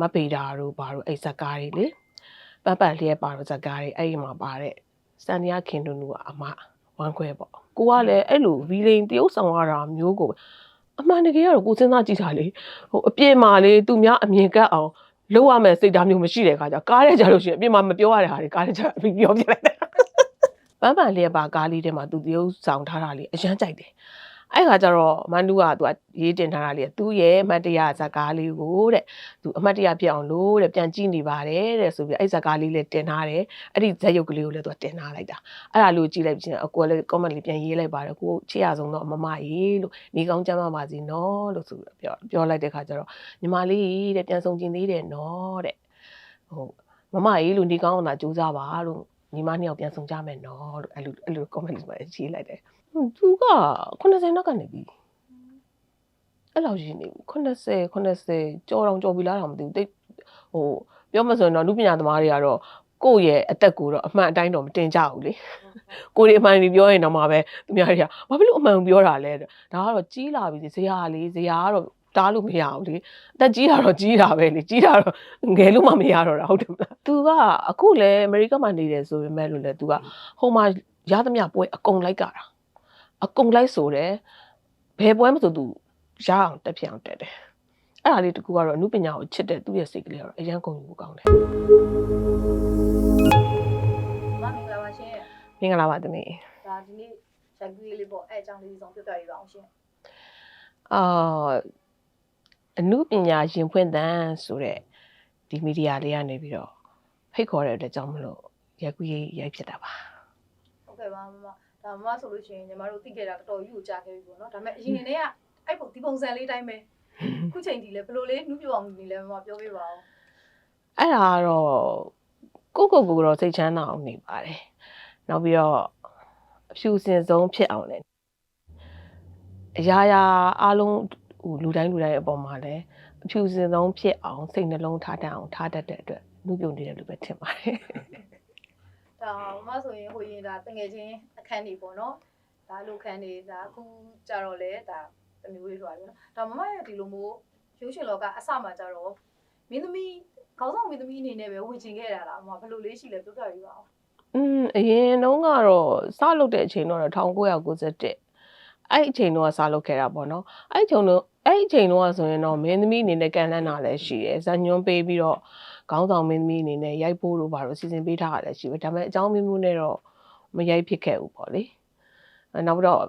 မတ်ပေတာတို့ဘာတို့အဲ့ဇက်ကားတွေလေပတ်ပတ်လျက်ပါတော့ဇက်ကားတွေအဲ့ဒီမှာပါတဲ့စတန်နီယာခင်တူနူကအမဝမ်းခွဲပေါ့ကိုကလည်းအဲ့လိုဗီလိန်တရုပ်ဆောင်ရတာမျိုးကိုအမှန်တကယ်ကတော့ကိုစဉ်းစားကြည့်တာလေဟိုအပြင်းမာလေသူများအမြင်ကပ်အောင်လုပ်ရမယ်စိတ်ဓာတ်မျိုးမရှိတဲ့ခါကျကားတဲ့ကြလို့ရှိရင်အပြင်မှာမပြောရတဲ့ဟာတွေကားတဲ့ကြအပြီးပြောပြလိုက်တယ်ပန်းပန်လျက်ပါကားလေးထဲမှာသူတရုပ်ဆောင်ထားတာလေအရန်ကြိုက်တယ် အဲ့ခါကျတော့မန်တူကသူကရေးတင်ထားတာလေသူ့ရဲ့အမတ်တရဇာကားလေးကိုတဲ့သူအမတ်တရဖြစ်အောင်လို့တဲ့ပြန်ကြည့်နေပါတယ်တဲ့ဆိုပြီးအဲ့ဇာကားလေးလည်းတင်ထားတယ်အဲ့ဒီဇက်ရုပ်ကလေးကိုလည်းသူကတင်ထားလိုက်တာအဲ့ဒါလို့ကြည့်လိုက်ပြီးရင်အကူကလည်း comment လေးပြန်ရေးလိုက်ပါတယ်ကိုချစ်ရဆုံးတော့မမရေးလို့နေကောင်းကြမ်းပါပါစီနော်လို့ဆိုပြီးပြောပြောလိုက်တဲ့ခါကျတော့ညီမလေးတဲ့ပြန်ဆောင်ကျင်သေးတယ်နော်တဲ့ဟိုမမရေးလို့နေကောင်းအောင်သာကြိုးစားပါလို့ညီမနှစ်ယောက်ပြန်ဆောင်ကြမယ်နော်လို့အဲ့လိုအဲ့လို comment လေးမှာရေးလိုက်တယ်ဟွန်း သူက90နောက်ကနေပြီအဲ့လောက်ရှိနေပြီ80 80ကြော်တောင်ကြော်ပြီလားတော့မသိဘူးတိတ်ဟိုပြောမှဆိုရင်တော့လူပညာသမားတွေကတော့ကိုယ့်ရဲ့အသက်ကိုတော့အမှန်အတိုင်းတော့မတင်ကြဘူးလေကိုရီအမှန်ကြီးပြောရင်တော့မှပဲသူများတွေကဘာဖြစ်လို့အမှန်ကိုပြောတာလဲတဲ့ဒါကတော့ကြီးလာပြီဇရာလေးဇရာကတော့တားလို့မရဘူးလေအသက်ကြီးတာတော့ကြီးတာပဲလေကြီးတာတော့ငယ်လို့မှမရတော့တာဟုတ်တယ်မလားသူကအခုလည်းအမေရိကမှာနေတယ်ဆိုပေမဲ့လို့လေသူကဟိုမှာရသမျှပွဲအကုန်လိုက်ကြတာ အကုန်လိုက်ဆိုတယ်ဘယ်ပွဲမဆိုသူရအောင်တက်ဖြစ်အောင်တက်တယ်အဲ့ဒါလေးတကူကတော့အမှုပညာကိုချစ်တဲ့သူ့ရဲ့စိတ်ကလေးကတော့အရန်ကုန်ယူကောင်းတယ်မမင်္ဂလာပါရှင်မင်္ဂလာပါသမီးဒါဒီနေ့ရိုက်ကူးလေးပေါ့အဲအကြောင်းလေးဆောင်ပြပြရပါအောင်ရှင်အာအနုပညာရင်ဖွင့်တန်းဆိုတဲ့ဒီမီဒီယာလေးကနေပြီးတော့ဖိတ်ခေါ်တဲ့အတွက်ကြောင့်မလို့ရိုက်ကူးရေးရိုက်ဖြစ်တာပါဟုတ်ကဲ့ပါမမ ဒါမမဆိုလို့ရှိရင်ညီမတို့သိခဲ့တာတော်တော်ကြီးကိုကြားခဲ့ပြီပေါ့နော်ဒါပေမဲ့အရင်နေ့ကအဲ့ပုံဒီပုံစံလေးတိုင်းပဲခုချိန်ဒီလေဘယ်လိုလေးနှူးပြအောင်နေလဲမမပြောပြပါဦးအဲ့ဒါကတော့ကိုယ့်ကိုယ်ကိုယ်တော့စိတ်ချမ်းသာအောင်နေပါတယ်နောက်ပြီးတော့အဖြူစင်ဆုံးဖြစ်အောင်လည်းအရာရာအားလုံးဟိုလူတိုင်းလူတိုင်းအပေါ်မှာလည်းအဖြူစင်ဆုံးဖြစ်အောင်စိတ်နှလုံးထားတတ်အောင်ထားတတ်တဲ့အတွက်လူပြုံနေတယ်လို့ပဲထင်ပါတယ် ဒါမမဆိုရင်ဟိုရင်ဒါတငယ်ချင်းအခန်းနေပေါ့နော်ဒါလိုခန်းနေဒါအခုကြတော့လေဒါတမျိုးလေးဆိုတာပေါ့နော်ဒါမမရဲ့ဒီလိုမျိုးရုပ်ရှင်လောကအစမှကြတော့မင်းသမီးခေါင်းဆောင်မင်းသမီးအနေနဲ့ပဲဝင်ချင်ခဲ့တာလားမမဘယ်လိုလေးရှိလဲပြောပြပြပါဦးอืมအရင်တုန်းကတော့စလုပ်တဲ့အချိန်တော့1991အဲ့အချိန်တော့စလုပ်ခဲ့တာပေါ့နော်အဲ့အချိန်တော့ အဲ့အချိန်တော့ဆိုရင်တော့မင်းသမီးအနေနဲ့ကန်လန်းတာလည်းရှိတယ်ဇာညွန်းပေးပြီးတော့ခေါင်းဆောင်မင်းသမီးအနေနဲ့ရိုက်ဖို့လို့ပါတော့စီစဉ်ပေးထားတာလည်းရှိပဲဒါပေမဲ့အကြောင်းမျိုးမျိုးနဲ့တော့မရိုက်ဖြစ်ခဲ့ဘူးပေါ့လေအဲနောက်ပြီးတော့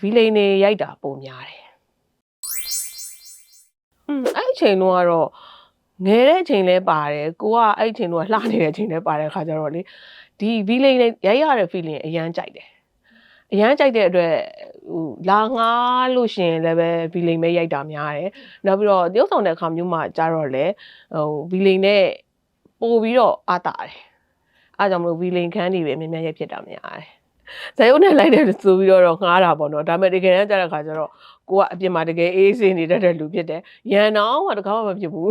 ဗီလိန်တွေရိုက်တာပုံများတယ်อืมအဲ့အချိန်တော့ကတော့ငယ်တဲ့အချိန်လဲပါတယ်ကိုကအဲ့အချိန်တော့လှနေတဲ့အချိန်လဲပါတယ်ခါကြတော့လေဒီ feeling နဲ့ရိုက်ရတဲ့ feeling အရန်ကြိုက်တယ်အရန်ကြိုက်တဲ့အတွက် ဟိုလာငားလို့ရှရင်လည်းပဲ feeling ပဲရိုက်တာများတယ်နောက်ပြီးတော့တရုပ်ဆောင်တဲ့အခါမျိုးမှာကြာတော့လေဟို feeling နဲ့ပို့ပြီးတော့အာတာတယ်အားကြောင့်မလို့ feeling ခန်းတွေပဲအများများရိုက်ဖြစ်တာများတယ်ဇာယုံနဲ့လိုက်တယ်ဆိုပြီးတော့ငားတာပေါ့နော်ဒါပေမဲ့တကယ်တမ်းကျတဲ့ခါကျတော့ကိုကအပြင်မှာတကယ်အေးဆေးနေတတ်တဲ့လူဖြစ်တယ်ရန်တော့ကတကားမှမဖြစ်ဘူး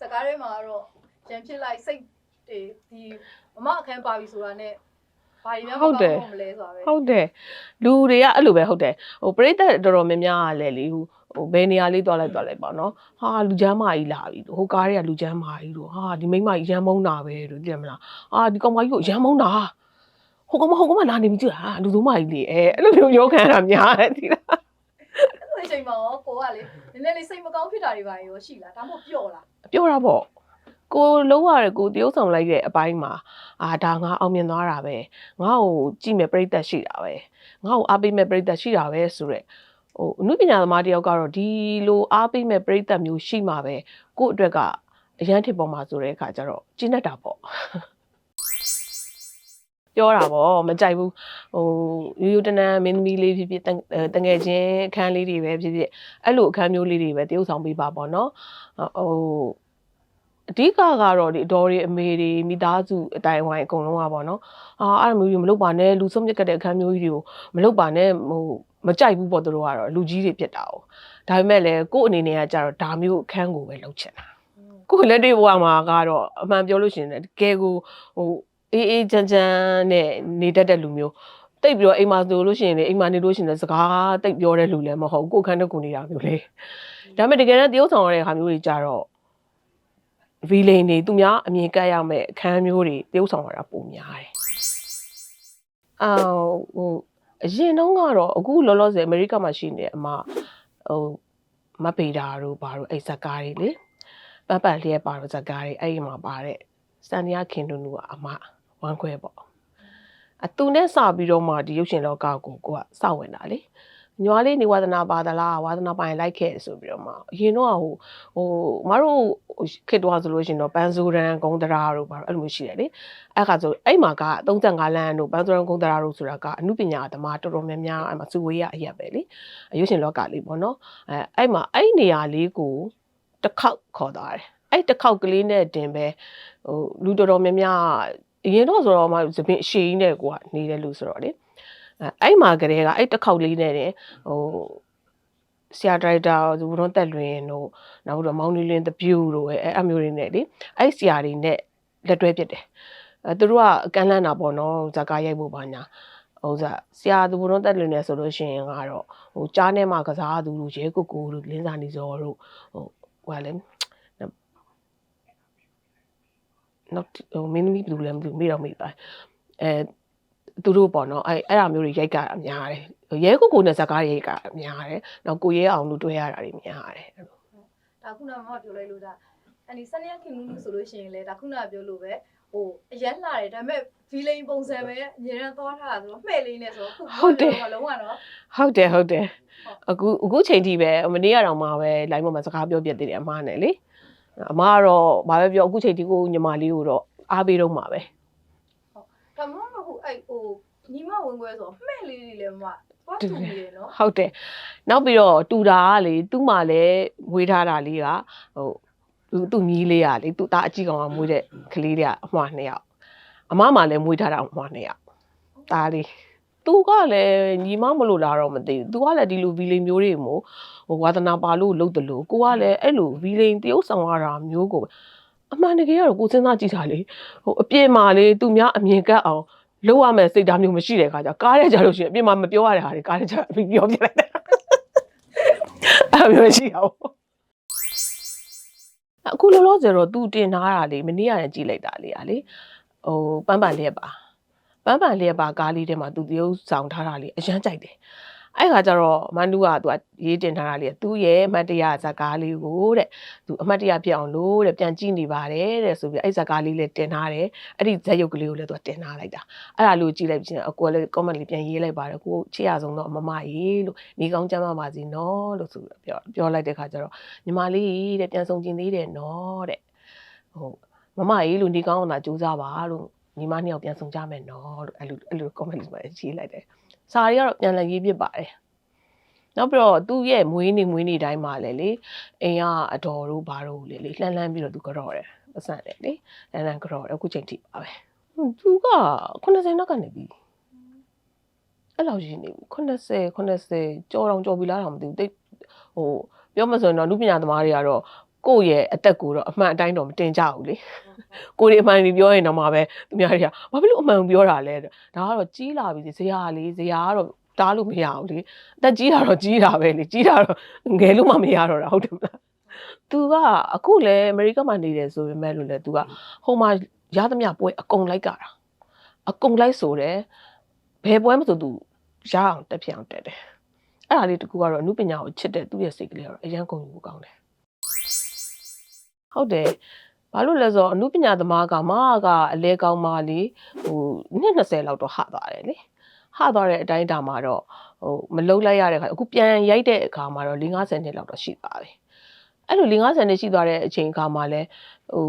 စကားတွေမှာတော့ရန်ဖြစ်လိုက်စိတ်တွေဒီမမအခန်းပါပြီဆိုတာနဲ့ ဘာတွေများမကောင်းမလဲဆိုတာပဲဟုတ်တယ်လူတွေကအဲ့လိုပဲဟုတ်တယ်ဟိုပရိသတ်တော်တော်များများကလည်းလေဟိုဟိုဘယ်နေရာလေးသွားလိုက်သွားလိုက်ပေါ့နော်ဟာလူချမ်းမာကြီးလာပြီဟိုကားတွေကလူချမ်းမာကြီးတို့ဟာဒီမိန်းမကြီးရမ်းမုန်းတာပဲတို့သိရမလားအာဒီကောင်မကြီးကိုရမ်းမုန်းတာဟိုကောင်မဟိုကောင်မလာနေပြီကြည့်ဟာလူသုံးမကြီးလေအဲအဲ့လိုမျိုးပြောခံရတာများတယ်ဒီလားအဲ့လိုအချိန်မှာရောကိုကလေနည်းနည်းလေးစိတ်မကောင်းဖြစ်တာတွေပါရောရှိလားဒါမှမဟုတ်ပျော့လားပြောတာပေါ့ ကိုလုံးရတယ်ကိုတရုပ်ဆောင်လိုက်တဲ့အပိုင်းမှာအာဒါငါအောင်မြင်သွားတာပဲငါ့ကိုကြည့်မဲ့ပြိသက်ရှိတာပဲငါ့ကိုအားပေးမဲ့ပြိသက်ရှိတာပဲဆိုရက်ဟိုအမှုပညာသမားတယောက်ကတော့ဒီလိုအားပေးမဲ့ပြိသက်မျိုးရှိမှာပဲကို့အတွက်ကအရန်ထစ်ပေါ်မှာဆိုတဲ့အခါကျတော့ကျင်းတတ်တာပေါ့ပြောတာပေါ့မကြိုက်ဘူးဟိုရိုးရိုးတန်းတန်းမင်းသမီးလေးဖြစ်ဖြစ်တန်အဲတငယ်ချင်းအခန်းလေးတွေပဲဖြစ်ဖြစ်အဲ့လိုအခန်းမျိုးလေးတွေပဲတရုပ်ဆောင်ပေးပါပေါ့နော်ဟို အဓိကကတော့ဒီအတော်တွေအမေတွေမိသားစုအတိုင်းဝိုင်းအကုန်လုံးကပေါ့နော်။အာအဲ့လိုမျိုးကြီးမလုပ်ပါနဲ့လူဆုံးမြက်ကတဲ့အခန်းမျိုးကြီးတွေကိုမလုပ်ပါနဲ့ဟိုမကြိုက်ဘူးပေါ့သူတို့ကတော့လူကြီးတွေဖြစ်တာ哦။ဒါပေမဲ့လည်းကို့အနေနဲ့ကကြတော့ဒါမျိုးအခန်းကိုပဲလုပ်ချင်တာ။ကို့လက်တွေ့ဘဝမှာကတော့အမှန်ပြောလို့ရှိရင်လည်းတကယ်ကိုဟိုအေးအေးချမ်းချမ်းနဲ့နေတတ်တဲ့လူမျိုးတိတ်ပြီးတော့အိမ်မှာဆိုလို့ရှိရင်လေအိမ်မှာနေလို့ရှိရင်လည်းစကားတိတ်ပြောတဲ့လူလည်းမဟုတ်ဘူးကို့အခန်းတစ်ခုနေတာမျိုးလေ။ဒါပေမဲ့တကယ်တမ်းတရုပ်ဆောင်ရတဲ့အခါမျိုးတွေကြတော့ ဗီလိန်တွေသူများအမြင်ကပ်ရမယ့်အခန်းမျိုးတွေတရုပ်ဆောင်ရတာပုံများတယ်အာဟိုအရင်တုန်းကတော့အခုလောလောဆယ်အမေရိကမှာရှိနေတဲ့အမဟိုမပေတာတို့ဘာတို့အဲ့ဇက်ကားတွေလေပတ်ပတ်လျက်ပါတော့ဇက်ကားတွေအဲ့ဒီမှာပါတဲ့စန်နီယာခင်တူနူကအမဝမ်းခွဲပေါ့အတူနဲ့စပြီးတော့မှဒီရုပ်ရှင်လောကကိုကိုကစဝင်တာလေ ညွားလေးနေဝါသနာပါသလားဝါသနာပိုင်လိုက်ခဲ့ဆိုပြီးတော့မှအရင်တော့ဟိုဟိုမတို့ခေတ္တဝဆိုလို့ရှိရင်တော့ပန်းစိုးရန်ဂုံတရာတို့ဘာလို့အဲ့လိုမျိုးရှိတယ်လေအဲ့ခါဆိုအဲ့မှာက35လမ်းတို့ပန်းစိုးရန်ဂုံတရာတို့ဆိုတာကအမှုပညာသမားတော်တော်များများအဲ့မှာစုဝေးရအရက်ပဲလေရုပ်ရှင်လောကလေးပေါ့နော်အဲအဲ့မှာအဲ့နေရာလေးကိုတစ်ခေါက်ခေါ်သွားတယ်အဲ့တစ်ခေါက်ကလေးနဲ့တင်ပဲဟိုလူတော်တော်များများအရင်တော့ဆိုတော့မှသပင်အရှိကြီးနဲ့ကိုကနေတယ်လို့ဆိုတော့လေ အဲအဲ့မှာကလေးကအဲ့တစ်ခေါက်လေးနဲ့တင်ဟိုဆရာဒရိုက်တာဇူဘုံတက်လွင်တို့နောက်တော့မောင်နီလင်းတပြူတို့အဲအဲ့အမျိုးတွေနဲ့လေအဲ့ဆရာတွေနဲ့လက်တွဲဖြစ်တယ်အဲသူတို့ကအကန့်လန့်တာပေါ့နော်ဇာကားရိုက်ဖို့ပါညာဟိုစားဆရာသူဘုံတက်လွင်နဲ့ဆိုလို့ရှိရင်ကတော့ဟိုကြားထဲမှာကစားသူတို့ရဲကိုကိုတို့လင်းစာနေစောတို့ဟိုဟိုကလည်းနောက်ဟိုမင်းသမီးဘယ်လိုလဲမသိဘူးမေ့တော့မေ့ပါအဲ သူတို့ပေါ့နော်အဲအဲ့အမျိုးတွေရိုက်ကြတာများတယ်ရဲကိုကိုနဲ့ဇာကားရိုက်ကြတာများတယ်နောက်ကိုရဲအောင်လို့တွဲရတာတွေများတယ်အဲ့လိုဒါခုနကမပြောလိုက်လို့ဒါအန်ဒီစနေခင်မူးမူးဆိုလို့ရှိရင်လေဒါခုနကပြောလို့ပဲဟိုအရက်လာတယ်ဒါပေမဲ့ဗီလိန်ပုံစံပဲအမြဲတမ်းသွားထားတာဆိုတော့မှဲ့လေးနဲ့ဆိုတော့ခုလုံးဝတော့ဟုတ်တယ်ဟုတ်တယ်အခုအခုချိန်ထိပဲမနေ့ကတော့မှပဲ line ပေါ်မှာစကားပြောပြသေးတယ်အမနဲ့လေအမကတော့ဘာပဲပြောအခုချိန်ထိကိုညီမလေးကိုတော့အားပေးတော့မှာပဲဒါမှမဟုတ်ဟို အဲ့ဟိုညီမဝင်ခွဲဆိုမှဲ့လေးတွေလည်းမသွားတူနေတယ်နော်ဟုတ်တယ်နောက်ပြီးတော့တူတာကလေသူ့မှာလည်းမွေးထားတာလေးကဟိုသူသူ့မြီးလေးကလေသူ့သားအကြည့်ကောင်ကမွေးတဲ့ကလေးလေးကအမွှာနှစ်ယောက်အမမှလည်းမွေးထားတာအမွှာနှစ်ယောက်သားလေးသူကလည်းညီမမလို့လာတော့မသိဘူး။ तू ကလည်းဒီလိုဗီလိန်မျိုးတွေမို့ဟိုဝါသနာပါလို့လုပ်တယ်လို့ကိုကလည်းအဲ့လိုဗီလိန်တရုပ်ဆောင်ရတာမျိုးကိုအမှန်တကယ်ကတော့ကိုစဉ်းစားကြည့်တာလေဟိုအပြစ်မှာလေသူများအမြင်ကပ်အောင် လုပ်ရမယ်စိတ်ဓာတ်မျိုးမရှိတဲ့ခါကျကားရကြလို့ရှိရင်အပြစ်မှာမပြောရတဲ့ဟာတွေကားရကြအပြီးပြောပြလိုက်တယ်အဲ့လိုမျိုးရှိအောင်အခုလောလောဆယ်တော့ तू တင်ထားတာလေမနေ့ကလည်းကြည့်လိုက်တာလေอ่ะလေဟိုပန်းပန်လျက်ပါ ပန်းပန်လျက်ပါကားလေးထဲမှာသူတရုပ်ဆောင်ထားတာလေးအရန်ကြိုက်တယ် အဲ့ခါကျတော့မန်တူကသူကရေးတင်ထားတာလေးသူ့ရဲ့အမတ်တရဇာကားလေးကိုတဲ့သူအမတ်တရဖြစ်အောင်လို့တဲ့ပြန်ကြည့်နေပါတယ်တဲ့ဆိုပြီးအဲ့ဇာကားလေးလည်းတင်ထားတယ်အဲ့ဒီဇက်ရုပ်ကလေးကိုလည်းသူကတင်ထားလိုက်တာအဲ့ဒါလို့ကြည့်လိုက်ပြီးရင်အကူကလည်း comment လေးပြန်ရေးလိုက်ပါတယ်ကိုချစ်ရဆုံးတော့မမရေးလို့နေကောင်းကြမ်းပါပါစီနော်လို့ဆိုပြီးပြောပြောလိုက်တဲ့ခါကျတော့ညီမလေးတဲ့ပြန်ဆောင်ကျင်သေးတယ်နော်တဲ့ဟိုမမရေးလို့နေကောင်းအောင်သာကြိုးစားပါလို့ညီမနှစ်ယောက်ပြန်ဆောင်ကြမယ်နော်လို့အဲ့လိုအဲ့လို comment လေးမှာရေးလိုက်တယ်။ စာရီကတော့ပြန်လည်ရေးပြပါတယ်။နောက်ပြီးတော့သူ့ရဲ့မွေးနေ့မွေးနေ့တိုင်းမှာလည်းလေအိမ်ကအတော်တို့ဘာတို့လေလေလှမ်းလှမ်းပြီးတော့သူကြော့တယ်။ပတ်စံတယ်လေ။လှမ်းလှမ်းကြော့တယ်အခုချိန်ထိပါပဲ။ဟွန်းသူက80နောက်ကနေပြီ။အဲ့လောက်ရှိနေပြီ80 80ကြော်တော့ကြော်ပြီလားတော့မသိဘူးတိတ်ဟိုပြောမှဆိုရင်တော့လူပညာသမားတွေကတော့ကိုယ့်ရဲ့အသက်ကိုတော့အမှန်အတိုင်းတော့မတင်ကြဘူးလေ။ ကိုယ်ဒီအမှန်ကြီးပြောရင်တော့မှပဲသူများတွေကဘာဖြစ်လို့အမှန်ကိုပြောတာလဲတဲ့ဒါကတော့ကြီးလာပြီဇရာလေးဇရာကတော့တားလို့မရဘူးလေအသက်ကြီးတာတော့ကြီးတာပဲလေကြီးတာတော့ငယ်လို့မှမရတော့တာဟုတ်တယ်မလားသူကအခုလည်းအမေရိကမှာနေတယ်ဆိုပေမဲ့လို့လေသူကဟိုမှာရသမျှပွဲအကုန်လိုက်ကြတာအကုန်လိုက်ဆိုတယ်ဘယ်ပွဲမဆိုသူရအောင်တက်ဖြစ်အောင်တက်တယ်အဲ့ဒါလေးတကူကတော့အမှုပညာကိုချစ်တဲ့သူ့ရဲ့စိတ်ကလေးကတော့အရန်ကုန်ယူကောင်းတယ်ဟုတ်တယ် ဘာလို့လဲဆိုတော့အနုပညာသမားကမကအလဲကောင်းမလေးဟိုနှစ်20လောက်တော့ဟသွားတယ်လေဟသွားတဲ့အတိုင်းဒါမှာတော့ဟိုမလုံးလိုက်ရတဲ့ခါအခုပြန်ရိုက်တဲ့အခါမှာတော့50နှစ်လောက်တော့ရှိပါပြီအဲ့လို50နှစ်ရှိသွားတဲ့အချိန်အခါမှာလဲဟို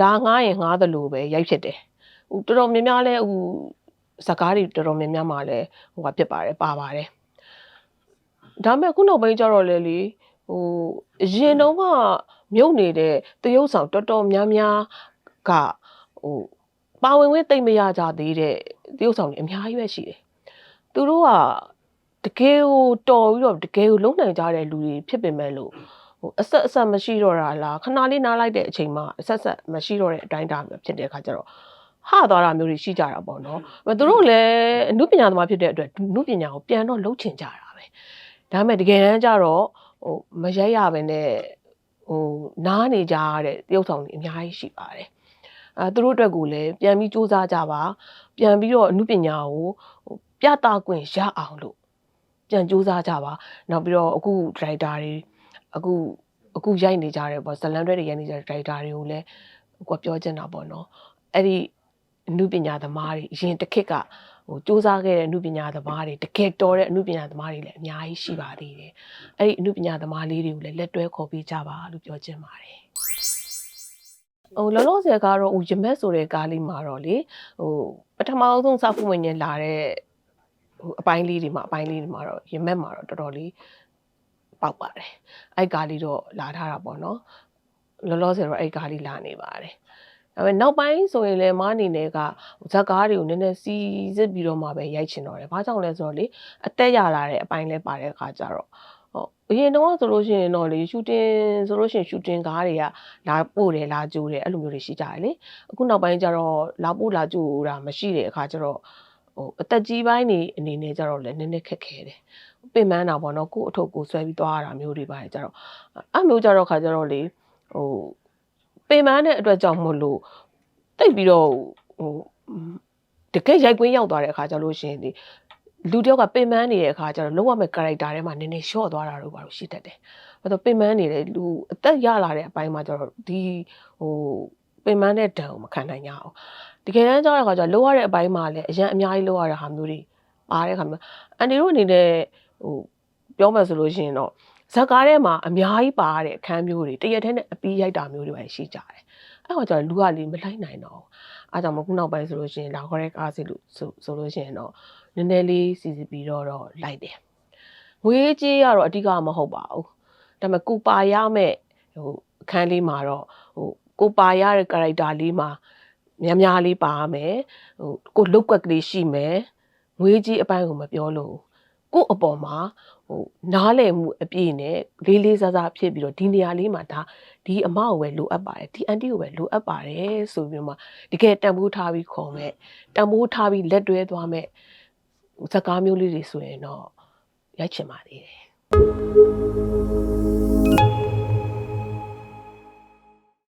လာငားရင်ငားသလိုပဲရိုက်ဖြစ်တယ်ဟိုတော်တော်များများလဲဟိုဇကားတွေတော်တော်များများမှာလဲဟိုကဖြစ်ပါတယ်ပါပါတယ်ဒါပေမဲ့ခုနောက်ပိုင်းကျတော့လေလေဟိုအရင်တော့က မြုပ်နေတဲ့တရုပ်ဆောင်တော်တော်များများကဟိုပါဝင်ဝင်သိမ့်မရကြသေးတဲ့တရုပ်ဆောင်တွေအများကြီးပဲရှိတယ်။သူတို့ကတကယ်ကိုတော်ပြီးတော့တကယ်ကိုလုံနိုင်ကြတဲ့လူတွေဖြစ်ပေမဲ့လို့ဟိုအဆက်အဆက်မရှိတော့တာလားခဏလေးနားလိုက်တဲ့အချိန်မှာအဆက်ဆက်မရှိတော့တဲ့အတိုင်းတာမျိုးဖြစ်တဲ့အခါကျတော့ဟသွားတာမျိုးတွေရှိကြတာပေါ့နော်။အဲသူတို့လည်းအမှုပညာသမားဖြစ်တဲ့အတွက်အမှုပညာကိုပြန်တော့လှုပ်ချင်ကြတာပဲ။ဒါပေမဲ့တကယ်တမ်းကျတော့ဟိုမရိုက်ရပဲနဲ့ ဟဟိုနားနေကြရတဲ့တရုပ်ဆောင်တွေအများကြီးရှိပါတယ်အဲသူတို့အတွက်ကိုလည်းပြန်ပြီးစူးစမ်းကြပါပြန်ပြီးတော့အမှုပညာကိုဟိုပြသခွင့်ရအောင်လို့ပြန်စူးစမ်းကြပါနောက်ပြီးတော့အခုဒရိုက်တာတွေအခုအခုရိုက်နေကြတယ်ပေါ့ဇလန်တွဲတွေရိုက်နေကြတဲ့ဒရိုက်တာတွေကိုလည်းကိုကပြောချင်တာပေါ့နော်အဲ့ဒီ အမှုပညာသမားတွေအရင်တစ်ခေတ်ကဟိုစူးစမ်းခဲ့တဲ့အမှုပညာသမားတွေတကယ်တော်တဲ့အမှုပညာသမားတွေလည်းအများကြီးရှိပါသေးတယ်အဲ့ဒီအမှုပညာသမားလေးတွေကိုလည်းလက်တွဲခေါ်ပေးကြပါလို့ပြောချင်ပါတယ်ဟိုလောလောဆယ်ကတော့ဟိုရမက်ဆိုတဲ့ကားလေးမှာတော့လေဟိုပထမအဆုံးစာဖူးဝင်ရင်လာတဲ့ဟိုအပိုင်းလေးတွေမှာအပိုင်းလေးတွေမှာတော့ရမက်မှာတော့တော်တော်လေးပေါက်ပါတယ်အဲ့ကားလေးတော့လာထားတာပေါ့နော်လောလောဆယ်တော့အဲ့ကားလေးလာနေပါတယ် ဒါပေမဲ့နောက်ပိုင်းဆိုရင်လည်းမအနေနဲ့ကဇက်ကားတွေကိုနည်းနည်းစီစစ်ပြီးတော့မှပဲရိုက်ချင်တော့တယ်။ဘာကြောင့်လဲဆိုတော့လေအသက်ရလာတဲ့အပိုင်းလဲပါတဲ့အခါကျတော့ဟုတ်အရင်တော့ဆိုလို့ရှိရင်တော့လေရှူတင်ဆိုလို့ရှိရင်ရှူတင်ကားတွေကလာပို့တယ်လာကြိုးတယ်အဲ့လိုမျိုးတွေရှိကြတယ်လေ။အခုနောက်ပိုင်းကျတော့လာပို့လာကြိုးတာမရှိတဲ့အခါကျတော့ဟိုအသက်ကြီးပိုင်းနေအနေနဲ့ကျတော့လည်းနည်းနည်းခက်ခဲတယ်။ပင်ပန်းတာပေါ့နော်ကို့အထုပ်ကိုဆွဲပြီးသွားရတာမျိုးတွေပါတယ်ကျတော့အဲ့မျိုးကျတော့ခါကျတော့လေဟို ပင်ပန်းတဲ့အတွက်ကြောင့်မို့လို့တိတ်ပြီးတော့ဟိုတကယ်ရိုက်ကွင်းရောက်သွားတဲ့အခါကျလို့ရှိရင်ဒီလူတယောက်ကပင်ပန်းနေတဲ့အခါကျတော့လုံးဝမဲ့ character ထဲမှာနည်းနည်း short သွားတာတော့ဘာလို့ရှိတတ်တယ်။ဘာလို့ပင်ပန်းနေတဲ့လူအသက်ရလာတဲ့အပိုင်းမှာကျတော့ဒီဟိုပင်ပန်းတဲ့ဒဏ်ကိုမခံနိုင်ကြအောင်။တကယ်တမ်းကျတော့အခါကျတော့လိုရတဲ့အပိုင်းမှာလည်းအရင်အများကြီးလိုရတဲ့ဟာမျိုးတွေပါတဲ့ခါမျိုးအန်ဒီတို့အနေနဲ့ဟိုပြောမှဆိုလို့ရှိရင်တော့ ဇက်ကားထဲမှာအများကြီးပါတဲ့အခန်းမျိုးတွေတရက်တည်းနဲ့အပီးရိုက်တာမျိုးတွေပဲရှိကြတယ်။အဲ့ခါကျတော့လူကလေမလိုက်နိုင်တော့ဘူး။အားကြောင့်မခုနောက်ပိုင်းဆိုလို့ရှိရင်လာခေါ်တဲ့ကားစီလို့ဆိုဆိုလို့ရှိရင်တော့နည်းနည်းလေးစီစီပြီးတော့တော့လိုက်တယ်။ငွေကြေးကတော့အဓိကမဟုတ်ပါဘူး။ဒါပေမဲ့ကိုပါရမဲ့ဟိုအခန်းလေးမှာတော့ဟိုကိုပါရတဲ့ character လေးမှာများများလေးပါမယ်။ဟိုကိုလုတ်ကွက်ကလေးရှိမယ်။ငွေကြေးအပိုင်းကိုမပြောလို့ကို့အပေါ်မှာ ဟိုနားလည်မှုအပြည့်နဲ့လေးလေးစားစားဖြစ်ပြီးတော့ဒီနေရာလေးမှာဒါဒီအမကိုပဲလိုအပ်ပါတယ်ဒီအန်တီကိုပဲလိုအပ်ပါတယ်ဆိုပြီးတော့မှတကယ်တန်ဖိုးထားပြီးခေါ်မဲ့တန်ဖိုးထားပြီးလက်တွဲသွားမဲ့ဇာတ်ကားမျိုးလေးတွေဆိုရင်တော့ရိုက်ချင်ပါသေးတယ်